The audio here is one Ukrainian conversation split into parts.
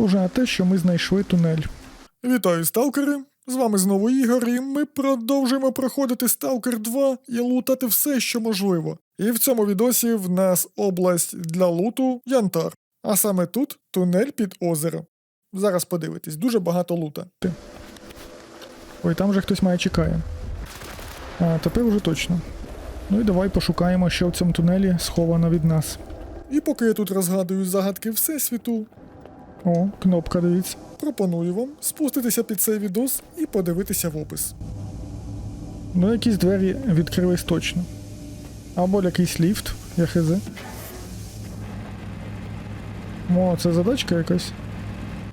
схоже на те, що ми знайшли тунель. Вітаю, сталкери! З вами знову Ігор, і ми продовжуємо проходити Сталкер 2 і лутати все, що можливо. І в цьому відосі в нас область для луту Янтар. А саме тут тунель під озеро. Зараз подивитесь, дуже багато лута. Ой, там вже хтось має чекає. А тепер уже точно. Ну і давай пошукаємо, що в цьому тунелі сховано від нас. І поки я тут розгадую загадки Всесвіту, О, кнопка, дивіться. пропоную вам спуститися під цей відос і подивитися в опис. Ну, якісь двері відкрились точно. Або якийсь ліфт, я хз. О, це задачка якась.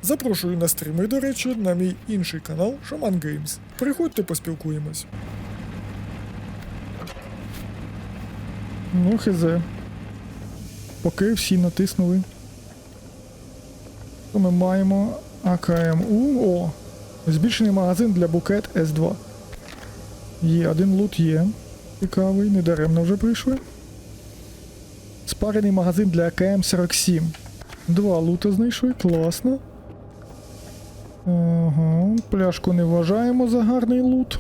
Запрошую на стріми, до речі, на мій інший канал Shaman Games. Приходьте, поспілкуємось. Ну, хз. Поки всі натиснули. То ми маємо АКМУ. О! Збільшений магазин для букет С2. Є, один лут є. Цікавий, недаремно вже прийшли. Спарений магазин для АКМ-47. Два лута знайшли, класно. Ага, пляшку не вважаємо за гарний лут.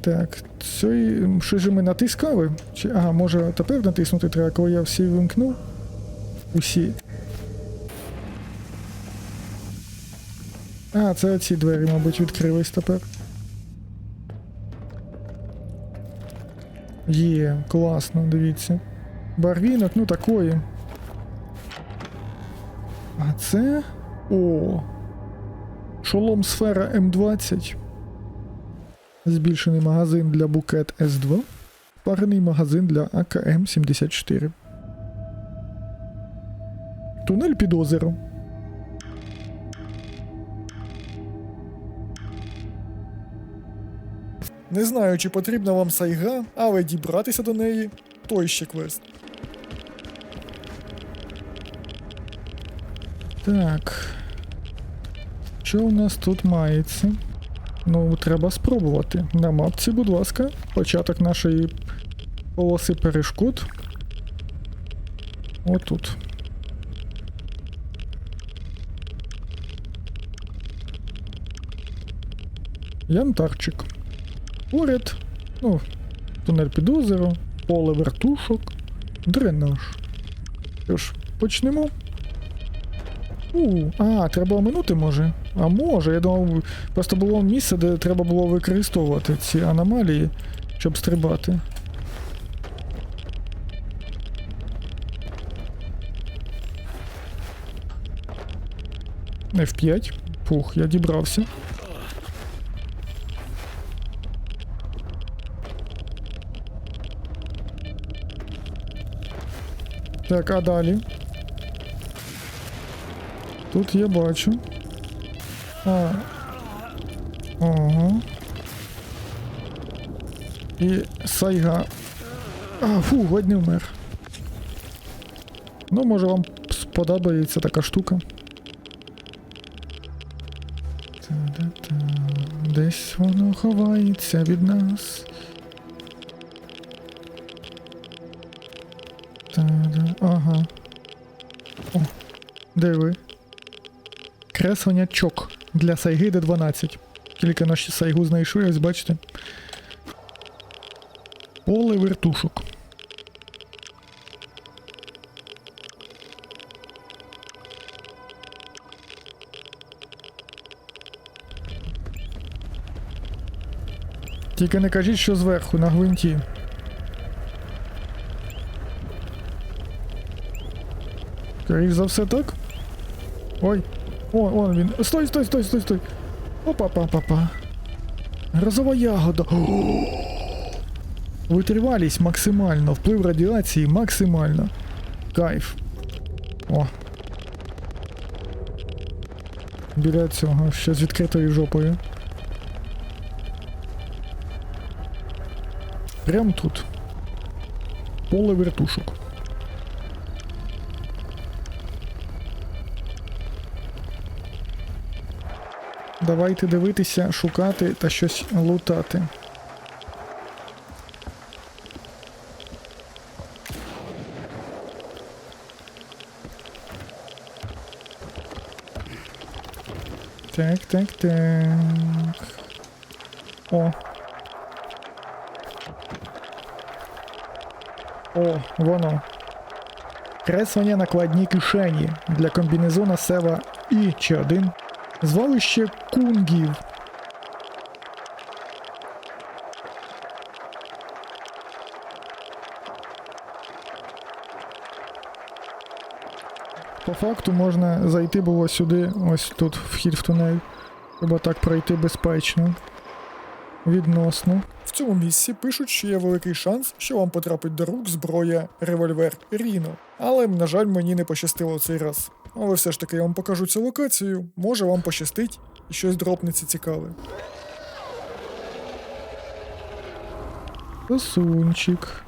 Так, це що ж ми натискали? Чи, ага, може тепер натиснути треба, коли я всі вимкнув? Усі. А, це ці двері, мабуть, відкрились тепер. Є, класно, дивіться. Барвінок, ну такої. А це. О. Шолом сфера М20. Збільшений магазин для букет С2. Парений магазин для АКМ-74. Тунель під озером. Не знаю, чи потрібна вам сайга, але дібратися до неї той ще квест. Так. Що у нас тут мається? Ну, треба спробувати. На мапці, будь ласка, початок нашої полоси перешкод. Отут. Янтарчик. Поряд. Ну, тунель під озеро, поле вертушок, дренаж. Що ж, почнемо. У, а, треба оминути може. А може, я думав, просто було місце, де треба було використовувати ці аномалії, щоб стрибати. F5. Фух, я дібрався. Так, а далі? Тут я бачу. А. Ага. І сайга. А, фу, ледь не вмер. Ну, може вам сподобається така штука. Десь воно ховається від нас. Ага. О, де ви? Креслення чок для сайги Д12. Тільки наші сайгу знайшли, ось бачите. Поле вертушок. Тільки не кажіть, що зверху на гвинті. Скоріш за все так? Ой. О, он він. Стой, стой, стой, стой, стой. опа па па па Грозова ягода. Витривалість максимально, вплив радіації максимально. Кайф. О. Біля цього, ще з відкритою жопою. Прям тут. Поле вертушок. Давайте дивитися, шукати та щось лутати. Так, так, так. О. О, воно. Креслення накладні кишені для комбінезона Сева І чи 1 Звалище кунгів. По факту можна зайти було сюди, ось тут вхід в тунель. Треба так пройти безпечно. Відносно. В цьому місці пишуть, що є великий шанс, що вам потрапить до рук зброя револьвер Ріно. Але, на жаль, мені не пощастило цей раз. Але все ж таки я вам покажу цю локацію, може вам пощастить щось дропнеться цікаве. Сосунчик.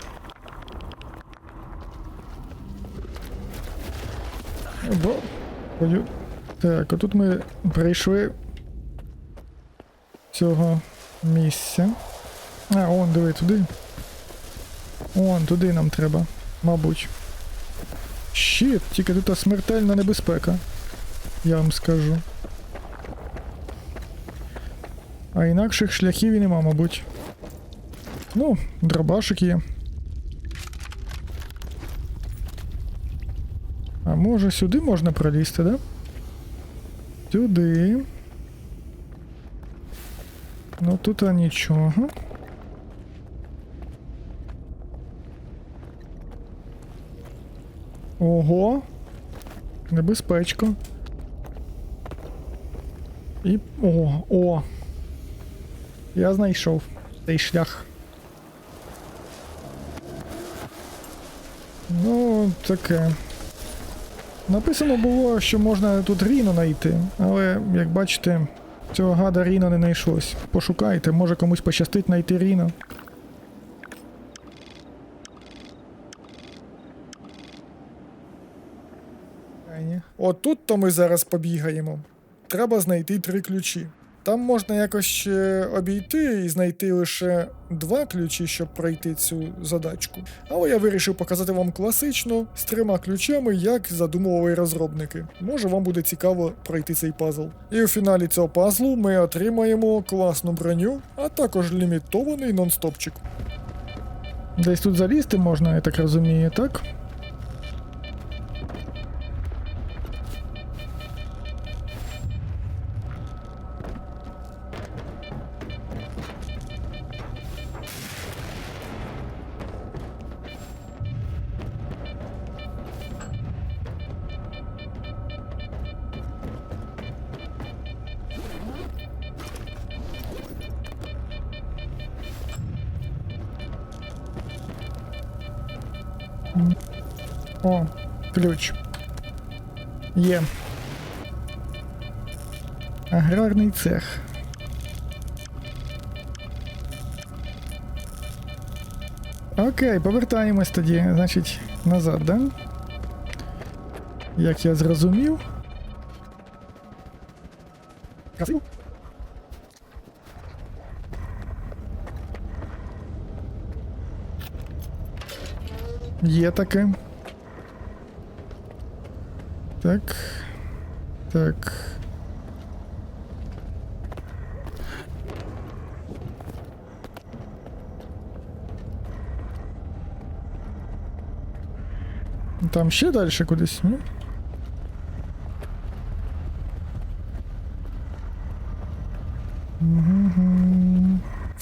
Так, а тут ми прийшли цього місця. А, он, диви, туди. Он, туди нам треба, мабуть. Щит, тільки тут смертельна небезпека. Я вам скажу. А інакших шляхів і нема, мабуть. Ну, дробашик є. А може сюди можна пролізти, да? Сюди. Ну тут а нічого. Ого. Небезпечко. І. О, о. Я знайшов цей шлях. Ну, таке. Написано було, що можна тут Ріно знайти, але, як бачите, цього гада Ріно не знайшлось. Пошукайте, може комусь пощастить знайти Ріно. Ай, ні. От тут то ми зараз побігаємо. Треба знайти три ключі. Там можна якось ще обійти і знайти лише два ключі, щоб пройти цю задачку. Але я вирішив показати вам класично з трьома ключами, як задумували розробники. Може вам буде цікаво пройти цей пазл. І у фіналі цього пазлу ми отримаємо класну броню, а також лімітований нонстопчик. Десь тут залізти можна, я так розумію, так? О, ключ. Є. Аграрний цех. Окей, повертаємось тоді, значить, назад, да? Як я зрозумів. Красиво. Є таке. Так. Так. Там ще далі кудись, ні?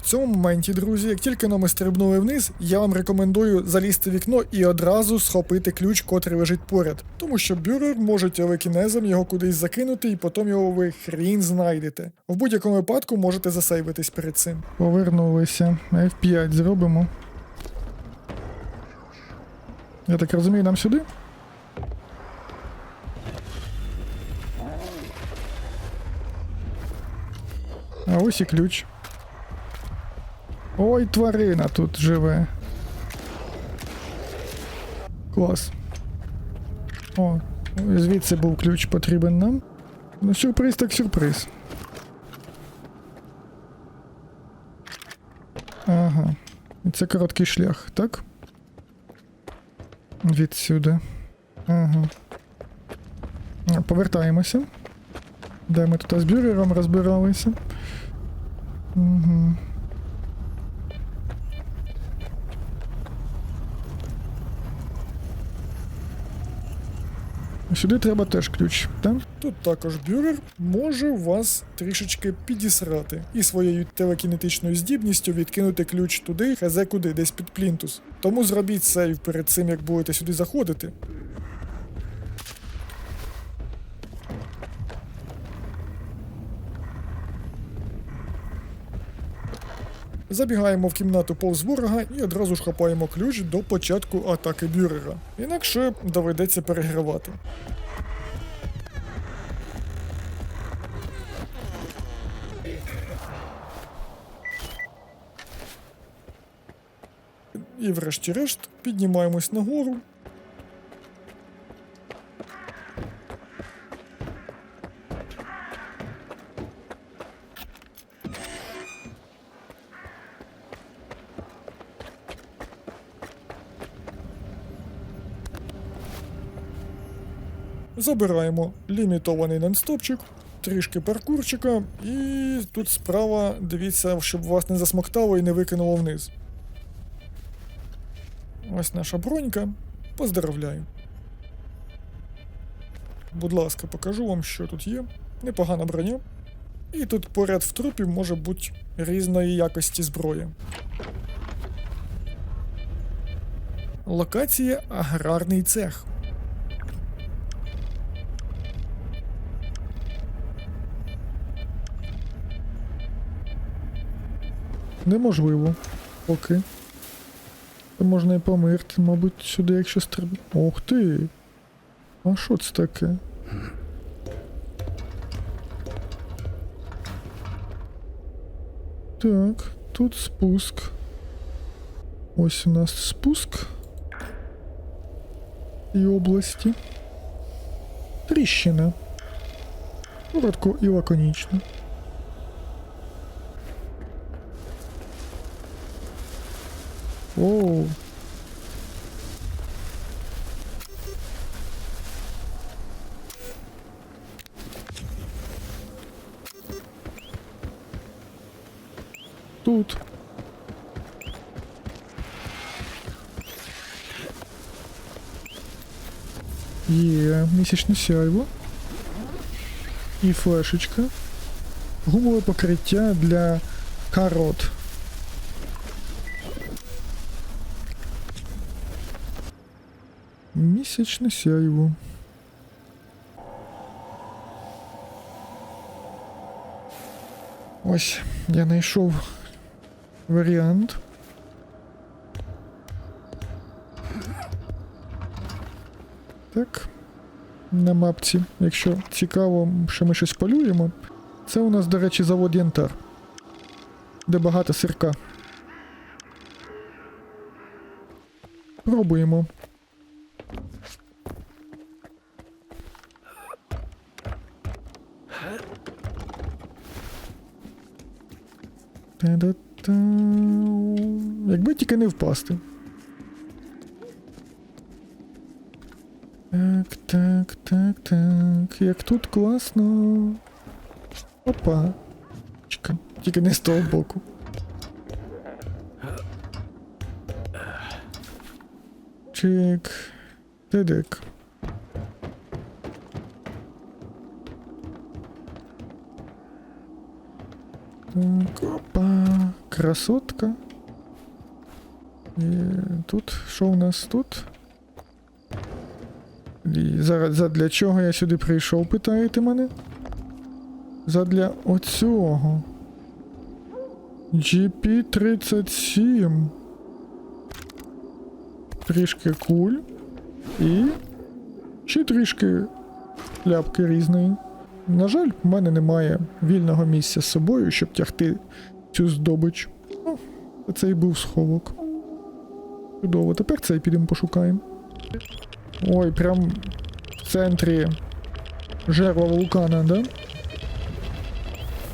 В цьому моменті, друзі, як тільки но ми стрибнули вниз, я вам рекомендую залізти вікно і одразу схопити ключ, котрий лежить поряд. Тому що бюрер може телекінезом його кудись закинути, і потім його ви хрін знайдете. В будь-якому випадку можете засейвитись перед цим. Повернулися. F5 зробимо. Я так розумію, нам сюди? А ось і ключ. Ой, тварина тут живе. Клас. О, звідси був ключ потрібен нам. Ну, сюрприз так сюрприз. Ага. Це короткий шлях, так? Відсюди. Ага. Повертаємося. Де ми тут з бюрером розбиралися. Угу. Сюди треба теж ключ, так? Тут також бюрер може вас трішечки підісрати і своєю телекінетичною здібністю відкинути ключ туди, хазе куди, десь під плінтус. Тому зробіть сейв перед цим, як будете сюди заходити. Забігаємо в кімнату повз ворога і одразу ж хапаємо ключ до початку атаки бюрера. Інакше доведеться перегравати. І врешті-решт піднімаємось нагору. Забираємо лімітований нонстопчик, трішки паркурчика, і тут справа дивіться, щоб вас не засмоктало і не викинуло вниз. Ось наша бронька. Поздравляю. Будь ласка, покажу вам, що тут є. Непогана броня. І тут поряд в трупі може бути різної якості зброї. Локація аграрний цех. Неможливо. Поки. Та можна і померти, мабуть, сюди, якщо стриб. Ох ти. А що це таке? Так, тут спуск. Ось у нас спуск. І області. Тріщина. Коротко і лаконічно. Оу. Тут. Є місячне сяйво. І флешечка. Гумове покриття для карот. Місячне сяйво. Ось, я знайшов варіант. Так. На мапці, якщо цікаво, що ми щось полюємо. Це у нас, до речі, завод Янтар. Де багато сирка. Пробуємо. Якби тільки не впасти. Так, так, так, так. Як тут класно. Опа. Чекай, тільки не з того боку. Чик. Тедик. Опа. Красотка. І тут, що у нас тут? І зараз задля чого я сюди прийшов, питаєте мене? Задля оцього. GP37. Трішки куль. І. Ще трішки ляпки різної. На жаль, в мене немає вільного місця з собою, щоб тягти цю здобич. Ну, це і був сховок. Чудово, тепер цей підемо пошукаємо. Ой, прям в центрі жерла вулкана, да?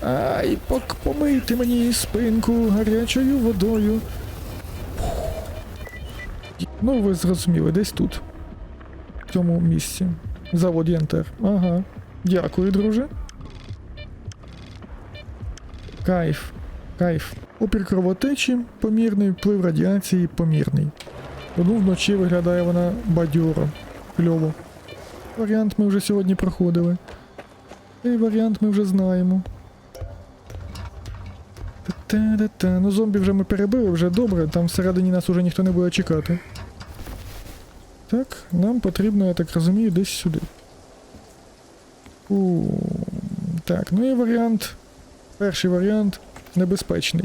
Ай, пок помийте мені спинку гарячою водою. Ну, ви зрозуміли, десь тут. В цьому місці. Завод Янтер. Ага. Дякую, друже. Кайф. Кайф. Опір кровотечі помірний, вплив радіації помірний. Ну, вночі виглядає вона бадьоро. Кльово. Варіант ми вже сьогодні проходили. Цей варіант ми вже знаємо. Та-та-та-та. Ну, зомбі вже ми перебили, вже добре, там всередині нас уже ніхто не буде чекати. Так, нам потрібно, я так розумію, десь сюди. У, так, ну і варіант. Перший варіант небезпечний.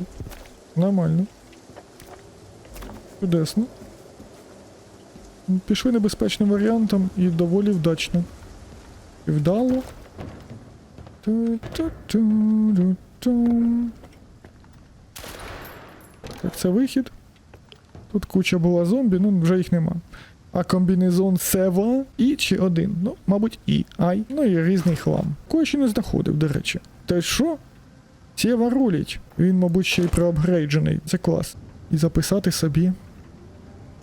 Нормально. Чудесно. Пішли небезпечним варіантом і доволі вдачно. І вдало. Так, це вихід. Тут куча була зомбі, ну вже їх нема. А комбінезон Сева і чи один. Ну, мабуть, і Ай. Ну і різний хлам. Кого ще не знаходив, до речі. Та що? Сєва рулить. Він, мабуть, ще й проапгрейджений. Це клас. І записати собі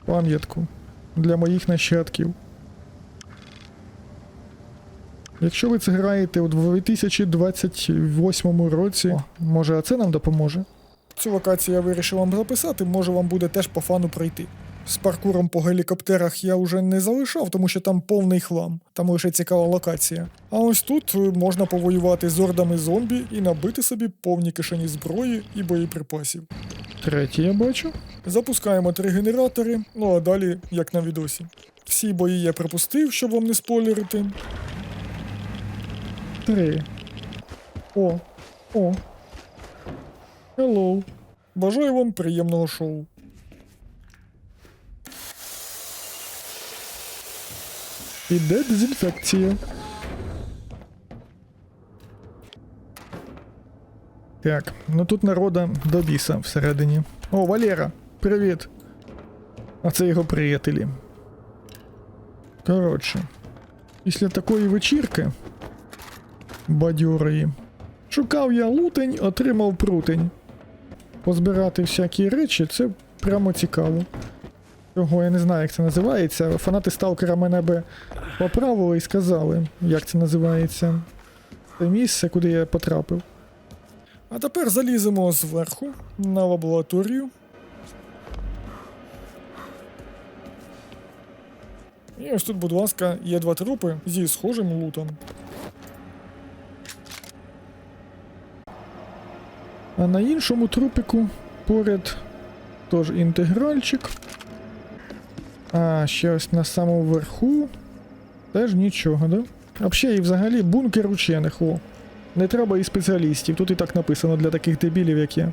пам'ятку для моїх нащадків. Якщо ви це граєте у 2028 році, О, може, а це нам допоможе? Цю локацію я вирішив вам записати, може вам буде теж по фану пройти. З паркуром по гелікоптерах я вже не залишав, тому що там повний хлам, там лише цікава локація. А ось тут е, можна повоювати з ордами зомбі і набити собі повні кишені зброї і боєприпасів. Третій я бачу. Запускаємо три генератори, ну а далі, як на відосі. Всі бої я припустив, щоб вам не спойлерити. Три. О. О. Hello. Бажаю вам приємного шоу. Іде дезінфекція. Так, ну тут народа до біса всередині. О, Валера, привіт. А це його приятелі. Коротше, після такої вечірки бадьорої. Шукав я лутень, отримав прутень. Позбирати всякі речі це прямо цікаво. Чого я не знаю, як це називається. Фанати сталкера мене би поправили і сказали, як це називається. Це місце, куди я потрапив. А тепер заліземо зверху на лабораторію. І ось тут, будь ласка, є два трупи зі схожим лутом. А на іншому трупику поряд теж інтегральчик. А, ще ось на самому верху. Теж нічого, да? А ще і взагалі бункер учених. О. Не треба і спеціалістів. Тут і так написано для таких дебілів, як я.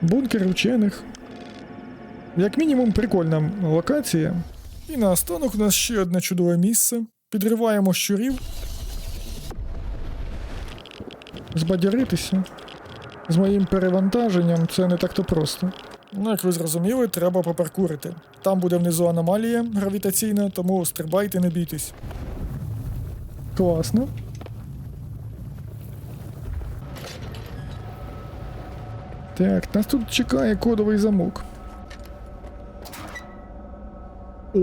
Бункер учених. Як мінімум, прикольна локація. І наостанок у нас ще одне чудове місце. Підриваємо щурів. Збадьоритися. З моїм перевантаженням це не так-то просто. Ну, як ви зрозуміли, треба попаркурити. Там буде внизу аномалія гравітаційна, тому стрибайте, не бійтесь. Класно. Так, нас тут чекає кодовий замок. О!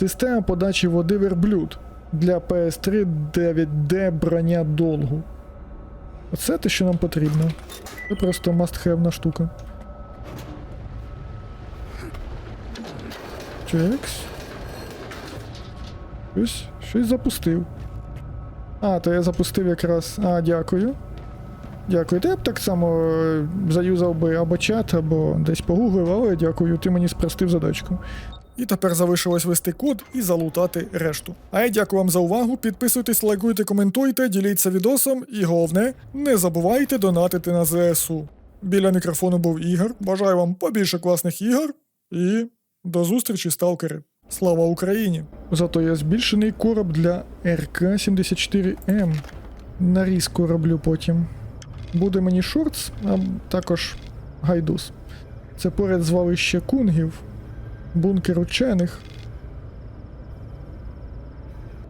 Система подачі води верблюд для PS3 9D броня долгу. Оце те, що нам потрібно. Це просто must-have штука. Чекс. Щось, щось запустив. А, то я запустив якраз. А, дякую. Дякую. Та я б так само е, заюзав би або чат, або десь погуглив, але дякую, ти мені спростив задачку. І тепер залишилось ввести код і залутати решту. А я дякую вам за увагу. Підписуйтесь, лайкуйте, коментуйте, діліться відосом і головне, не забувайте донатити на ЗСУ. Біля мікрофону був Ігор. Бажаю вам побільше класних ігор і до зустрічі, сталкери. Слава Україні! Зато я збільшений короб для РК-74М. Нарізку роблю потім. Буде мені шортс, а також гайдус. Це поряд звалище кунгів, бункер учених